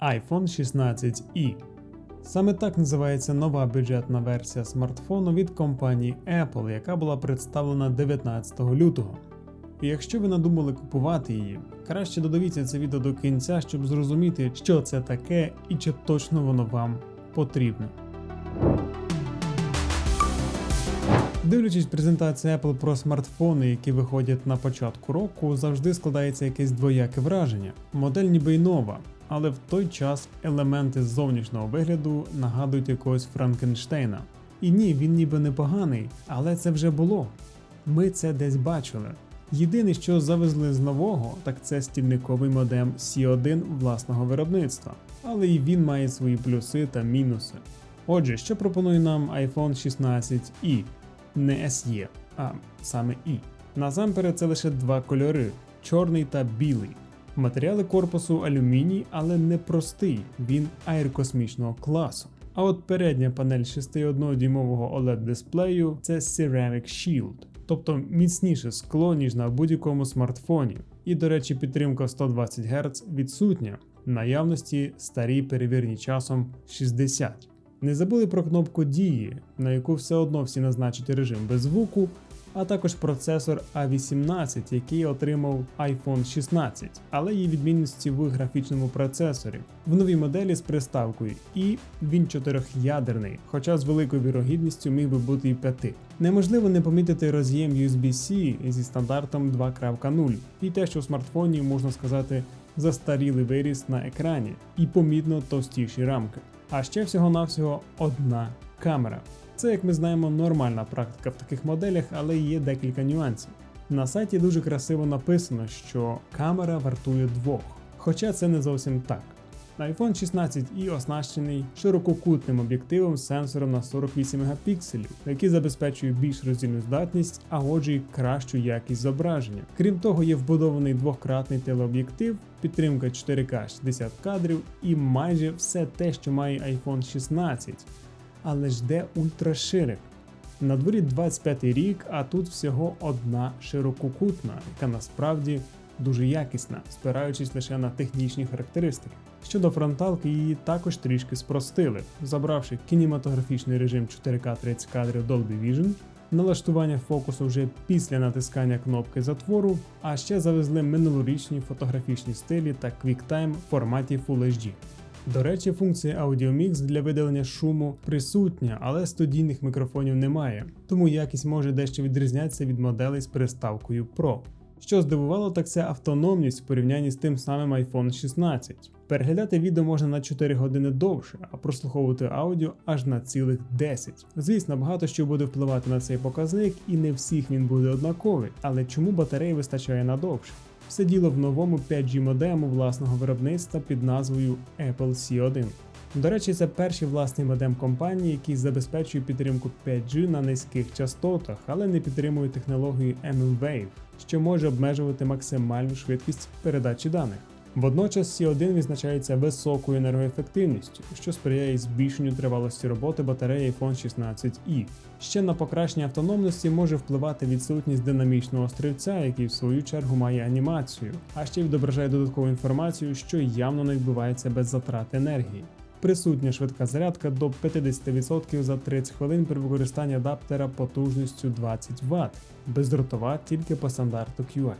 iPhone 16e. Саме так називається нова бюджетна версія смартфону від компанії Apple, яка була представлена 19 лютого. І якщо ви надумали купувати її, краще додивіться це відео до кінця, щоб зрозуміти, що це таке і чи точно воно вам потрібно. Дивлячись презентацію Apple про смартфони, які виходять на початку року, завжди складається якесь двояке враження. Модель ніби й нова, але в той час елементи зовнішнього вигляду нагадують якогось Франкенштейна. І ні, він ніби непоганий, але це вже було. Ми це десь бачили. Єдине, що завезли з нового, так це стільниковий модем C1 власного виробництва, але і він має свої плюси та мінуси. Отже, що пропонує нам iPhone 16i? Не SE, а саме I. Насамперед це лише два кольори чорний та білий. Матеріали корпусу алюміній, але не простий, він аерокосмічного класу. А от передня панель 6,1-дюймового OLED дисплею це Ceramic Shield, тобто міцніше скло, ніж на будь-якому смартфоні. І, до речі, підтримка 120 Гц відсутня, наявності старі перевірені часом 60. Не забули про кнопку дії, на яку все одно всі назначать режим без звуку, а також процесор A18, який отримав iPhone 16, але є відмінності в графічному процесорі. В новій моделі з приставкою і він чотирьохядерний, хоча з великою вірогідністю міг би бути і п'яти. Неможливо не помітити роз'єм USB-C зі стандартом 2.0 і те, що в смартфоні можна сказати застарілий виріс на екрані і помітно товстіші рамки. А ще всього-навсього одна камера. Це, як ми знаємо, нормальна практика в таких моделях, але є декілька нюансів. На сайті дуже красиво написано, що камера вартує двох, хоча це не зовсім так. iPhone 16i оснащений ширококутним об'єктивом з сенсором на 48 мегапікселів, який забезпечує більш роздільну здатність, а отже й кращу якість зображення. Крім того, є вбудований двократний телеоб'єктив, підтримка 4К 60 кадрів і майже все те, що має iPhone 16 але ж де ультраширик? На дворі 25 рік, а тут всього одна ширококутна, яка насправді дуже якісна, спираючись лише на технічні характеристики. Щодо фронталки, її також трішки спростили, забравши кінематографічний режим 4К 30 кадрів Dolby Vision, налаштування фокусу вже після натискання кнопки затвору, а ще завезли минулорічні фотографічні стилі та QuickTime в форматі Full HD. До речі, функція Audio Mix для видалення шуму присутня, але студійних мікрофонів немає, тому якість може дещо відрізнятися від моделей з приставкою Pro. Що здивувало, так це автономність в порівнянні з тим самим iPhone 16. Переглядати відео можна на 4 години довше, а прослуховувати аудіо аж на цілих 10. Звісно, багато що буде впливати на цей показник, і не всіх він буде однаковий, але чому батареї вистачає надовше? Все діло в новому 5G модему власного виробництва під назвою Apple C1. До речі, це перший власний модем компанії, який забезпечує підтримку 5G на низьких частотах, але не підтримує технологію mmWave, що може обмежувати максимальну швидкість передачі даних. Водночас C1 відзначається високою енергоефективністю, що сприяє збільшенню тривалості роботи батареї iPhone 16i. Ще на покращення автономності може впливати відсутність динамічного острівця, який в свою чергу має анімацію, а ще й відображає додаткову інформацію, що явно не відбувається без затрат енергії. Присутня швидка зарядка до 50% за 30 хвилин при використанні адаптера потужністю 20 Вт, бездротова тільки по стандарту QI.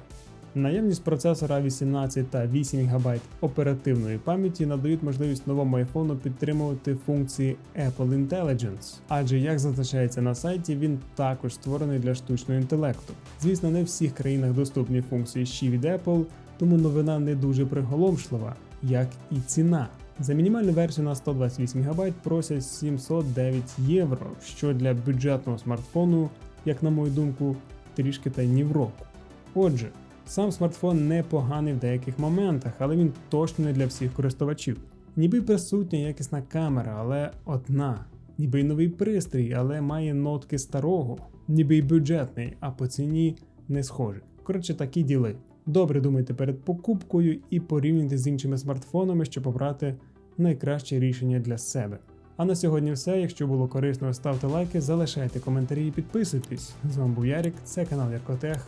Наявність процесора 18 та 8 ГБ оперативної пам'яті надають можливість новому iPhone підтримувати функції Apple Intelligence, адже як зазначається на сайті, він також створений для штучного інтелекту. Звісно, не в всіх країнах доступні функції ще від Apple, тому новина не дуже приголомшлива, як і ціна. За мінімальну версію на 128 ГБ просять 709 євро, що для бюджетного смартфону, як на мою думку, трішки та ні в року. Отже, Сам смартфон непоганий в деяких моментах, але він точно не для всіх користувачів. Ніби присутня якісна камера, але одна. Ніби й новий пристрій, але має нотки старого, ніби й бюджетний, а по ціні не схожий. Коротше, такі діли. Добре думайте перед покупкою і порівняйте з іншими смартфонами, щоб обрати найкраще рішення для себе. А на сьогодні все. Якщо було корисно, ставте лайки, залишайте коментарі і підписуйтесь. З вами був Ярік, це канал Яркотех.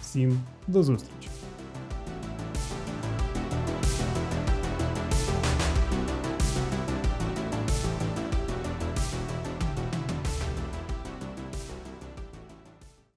Всім до зустрічі!